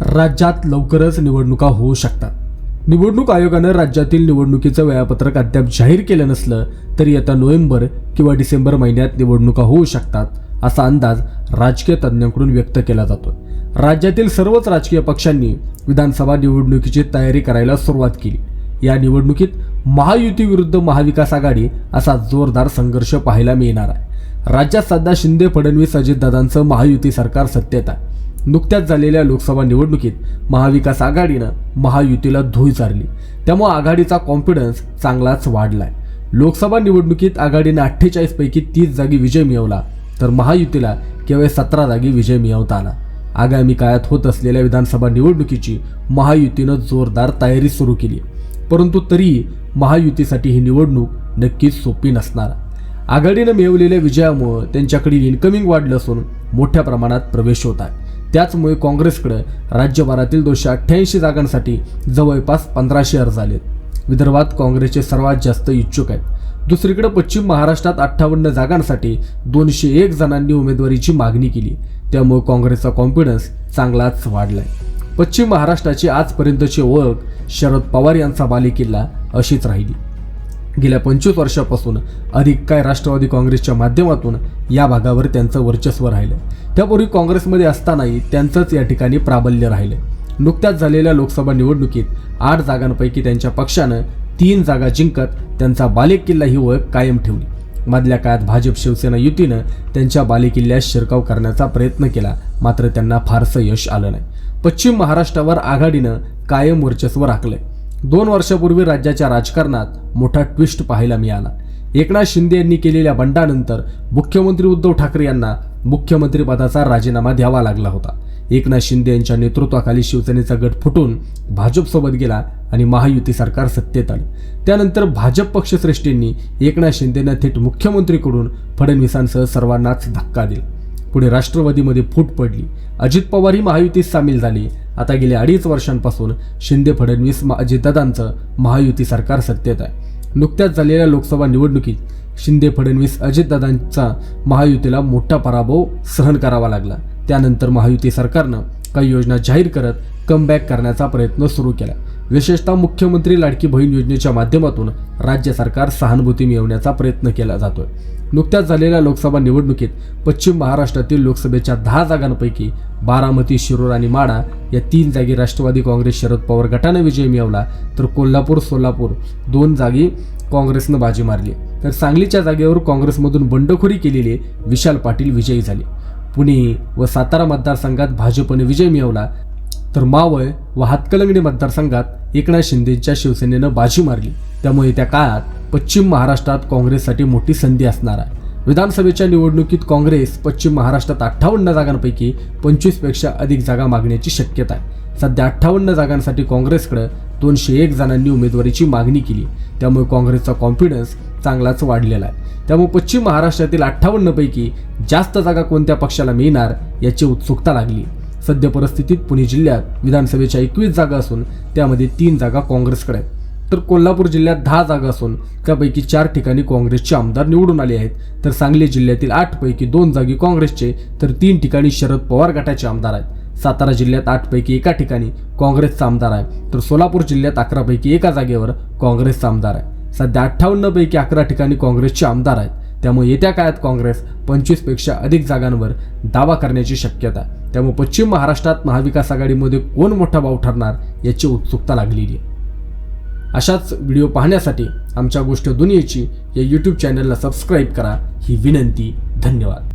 राज्यात लवकरच निवडणुका होऊ शकतात. निवडणूक आयोगानं राज्यातील निवडणुकीचं वेळापत्रक अद्याप जाहीर केलं नसलं तरी येत्या नोव्हेंबर किंवा डिसेंबर महिन्यात निवडणुका होऊ शकतात असा अंदाज राजकीय तज्ज्ञांकडून व्यक्त केला जातो राज्यातील सर्वच राजकीय पक्षांनी विधानसभा निवडणुकीची तयारी करायला सुरुवात केली. या निवडणुकीत महायुती विरुद्ध महाविकास आघाडी असा जोरदार संघर्ष पाहायला मिळणार आहे. राज्यात सध्या शिंदे फडणवीस अजितदादांचं महायुती सरकार सत्तेत आहे. नुकत्याच झालेल्या लोकसभा निवडणुकीत महाविकास आघाडीनं महायुतीला धुई चारली. त्यामुळे आघाडीचा कॉन्फिडन्स चांगलाच वाढलाय. लोकसभा निवडणुकीत आघाडीनं अठ्ठेचाळीस पैकी तीस जागी विजय मिळवला तर महायुतीला केवळ सतरा जागी विजय मिळवता आला. आगामी काळात होत असलेल्या विधानसभा निवडणुकीची महायुतीनं जोरदार तयारी सुरू केली. परंतु तरीही महायुतीसाठी ही निवडणूक नक्कीच सोपी नसणार. आघाडीनं मिळवलेल्या विजयामुळे त्यांच्याकडील इन्कमिंग वाढलं असून मोठ्या प्रमाणात प्रवेश होत आहे. त्याचमुळे काँग्रेसकडे राज्यभरातील दोनशे अठ्ठ्याऐंशी जागांसाठी जवळपास पंधराशे अर्ज आलेत. विदर्भात काँग्रेसचे सर्वात जास्त इच्छुक आहेत. दुसरीकडे पश्चिम महाराष्ट्रात अठ्ठावन्न जागांसाठी दोनशे एक जणांनी उमेदवारीची मागणी केली. त्यामुळे काँग्रेसचा कॉन्फिडन्स चांगलाच वाढलाय. पश्चिम महाराष्ट्राची आजपर्यंतची ओळख शरद पवार यांचा बालेकिल्ला अशीच राहिली. गेल्या पंचवीस वर्षापासून अधिक काय राष्ट्रवादी काँग्रेसच्या माध्यमातून या भागावर त्यांचं वर्चस्व राहिलं. त्यापूर्वी काँग्रेसमध्ये असतानाही त्यांचंच या ठिकाणी प्राबल्य राहिलं. नुकत्याच झालेल्या लोकसभा निवडणुकीत आठ जागांपैकी त्यांच्या पक्षानं तीन जागा जिंकत त्यांचा बालेकिल्ला ही ओळख कायम ठेवली. मधल्या काळात भाजप शिवसेना युतीनं त्यांच्या बालेकिल्ल्यात शिरकाव करण्याचा प्रयत्न केला मात्र त्यांना फारसं यश आलं नाही. पश्चिम महाराष्ट्रावर आघाडीनं कायम वर्चस्व राखलंय. दोन वर्षापूर्वी राज्याच्या राजकारणात मोठा ट्विस्ट पाहायला मिळाला. एकनाथ शिंदे यांनी केलेल्या बंडानंतर मुख्यमंत्री उद्धव ठाकरे यांना मुख्यमंत्रीपदाचा राजीनामा द्यावा लागला होता. एकनाथ शिंदे यांच्या नेतृत्वाखाली शिवसेनेचा गट फुटून भाजपसोबत गेला आणि महायुती सरकार सत्तेत आलं. त्यानंतर भाजप पक्षश्रेष्ठींनी एकनाथ शिंदेना थेट मुख्यमंत्रीकडून फडणवीसांसह सर्वांनाच धक्का दिला. पुढे राष्ट्रवादीमध्ये फूट पडली. अजित पवारही महायुतीत सामील झाली. आता गेल्या अडीच वर्षांपासून शिंदे फडणवीस अजितदादांचं महायुती सरकार सत्तेत आहे. नुकत्याच झालेल्या लोकसभा निवडणुकीत शिंदे फडणवीस अजितदादांचा महायुतीला मोठा पराभव सहन करावा लागला. त्यानंतर महायुती सरकारनं काही योजना जाहीर करत कमबॅक करण्याचा प्रयत्न सुरू केला. विशेषतः मुख्यमंत्री लाडकी बहीण योजनेच्या माध्यमातून राज्य सरकार सहानुभूती मिळवण्याचा प्रयत्न केला जातोय. नुकत्याच झालेल्या लोकसभा निवडणुकीत पश्चिम महाराष्ट्रातील लोकसभेच्या दहा जागांपैकी बारामती शिरूर आणि माडा या तीन जागी राष्ट्रवादी काँग्रेस शरद पवार गटाने विजय मिळवला तर कोल्हापूर सोलापूर दोन जागी काँग्रेसनं बाजी मारली. तर सांगलीच्या जागेवर काँग्रेसमधून बंडखोरी केलेले विशाल पाटील विजयी झाले. पुणे व सातारा मतदारसंघात भाजपने विजय मिळवला तर मावळ व हातकलंगडी मतदारसंघात एकनाथ शिंदेच्या शिवसेनेनं बाजी मारली. त्यामुळे त्या काळात पश्चिम महाराष्ट्रात काँग्रेससाठी मोठी संधी असणार आहे. विधानसभेच्या निवडणुकीत काँग्रेस पश्चिम महाराष्ट्रात अठ्ठावन्न जागांपैकी पंचवीसपेक्षा अधिक जागा मागण्याची शक्यता आहे. सध्या अठ्ठावन्न जागांसाठी काँग्रेसकडे दोनशे एक जणांनी उमेदवारीची मागणी केली. त्यामुळे काँग्रेसचा कॉन्फिडन्स चांगलाच वाढलेला आहे. त्यामुळे पश्चिम महाराष्ट्रातील अठ्ठावन्नपैकी जास्त जागा कोणत्या पक्षाला मिळणार याची उत्सुकता लागली. सद्य परिस्थितीत पुणे जिल्ह्यात विधानसभेच्या एकवीस जागा असून त्यामध्ये तीन जागा काँग्रेसकडे आहेत. तर कोल्हापूर जिल्ह्यात दहा जागा असून त्यापैकी चार ठिकाणी काँग्रेसचे आमदार निवडून आले आहेत. तर सांगली जिल्ह्यातील आठपैकी दोन जागी काँग्रेसचे तर तीन ठिकाणी शरद पवार गटाचे आमदार आहेत. सातारा जिल्ह्यात आठपैकी एका ठिकाणी काँग्रेसचा आमदार आहे. तर सोलापूर जिल्ह्यात अकरापैकी एका जागेवर काँग्रेसचा आमदार आहे. सध्या अठ्ठावन्नपैकी अकरा ठिकाणी काँग्रेसचे आमदार आहेत. त्यामुळे येत्या काळात काँग्रेस पंचवीसपेक्षा अधिक जागांवर दावा करण्याची शक्यता आहे. त्यामुळे पश्चिम महाराष्ट्रात महाविकास आघाडीमध्ये कोण मोठा भाव ठरणार याची उत्सुकता लागलेली आहे. अशाच व्हिडिओ पाहण्यासाठी आमच्या गोष्ट दुनियेची या यूट्यूब चॅनलला सबस्क्राईब करा. ही विनंती धन्यवाद.